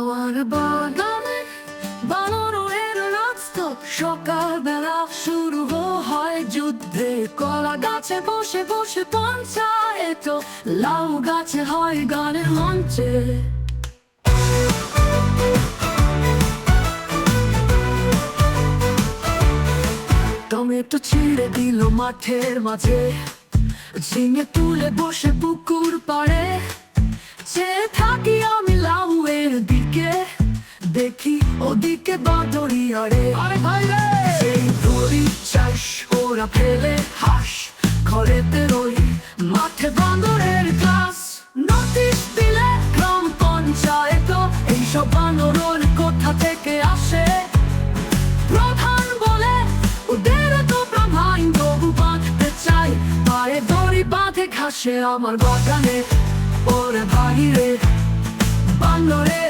আমার বাগানে মঞ্চে। টমেটো ছিঁড়ে দিল মাঠের মাঝে। ঝিঙে তুলে বসে পুকুর পাড়ে। চেয়ে থাকি ওদিকে বাদরি আরে। আরে ভাই রে! সেই ধরি চাষ ওরা ফেলে হাস। ঘরেতে রই মাঠে বান্দরের ক্লাস। নোটিশ দিলে গ্রাম পঞ্চায়েত এইসব বানরের কোথা থেকে আসে? প্রধান বলে ওদের তো প্রধান তবু বাঁধতে চাই। পায়ে দড়ি বাঁধে ঘাসে আমার বাগানে ওরে ভাইরে বাংলোরের রাজা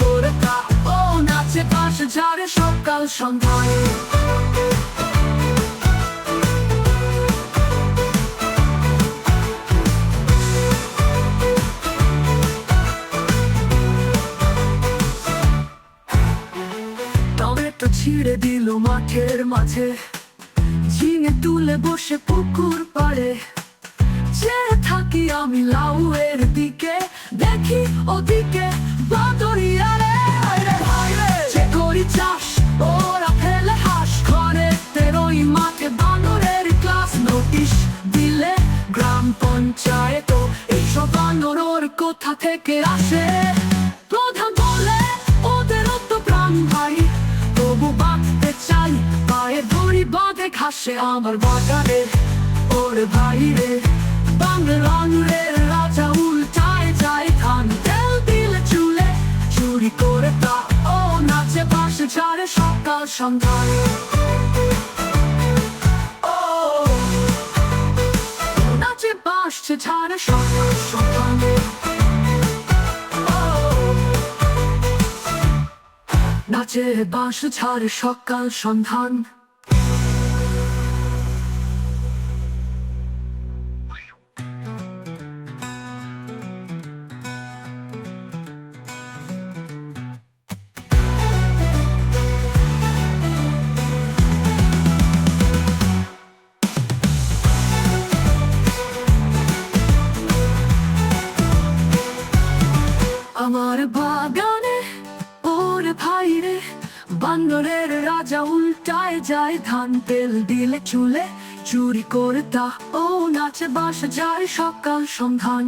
করে তা ও নাচে পাশে ঝাড়ে সকাল সন্ধ্যায়। টমেটো ছিঁড়ে দিল মাঠের মাঝে, ঝিঙে তুলে বসে পুকুর পাড়ে। যে থাকি আমি লাউয়ের দিকে, দেখি ওদিকে পঞ্চায়েত, এইসব বানর কোথা থেকে আসে? প্রধান বলে ওদেরও তো প্রাণ ভাই। তবু বাঁধতে চাই, পায়ে ধরি বাঁধে ঘাসে আমার বাগানে। ওরে ভাই রে বাংলার রাজা উল্টায় যায় ধান। তেল দিলে চুলে, চুরি করে তা ও নাচে পাশে ছাড়ে সকাল সন্ধ্যায়। সন্ধ্যায় ও নাচে বাঁশ ছাড়ে সকাল সন্ধান আমার বাগানে, ওর ভাইরে, বান্দরের রাজা উল্টায় যায় ধান তেল দিলে চুলে, চুরি করে তা ও নাচে বাসা যায় সকাল সন্ধান।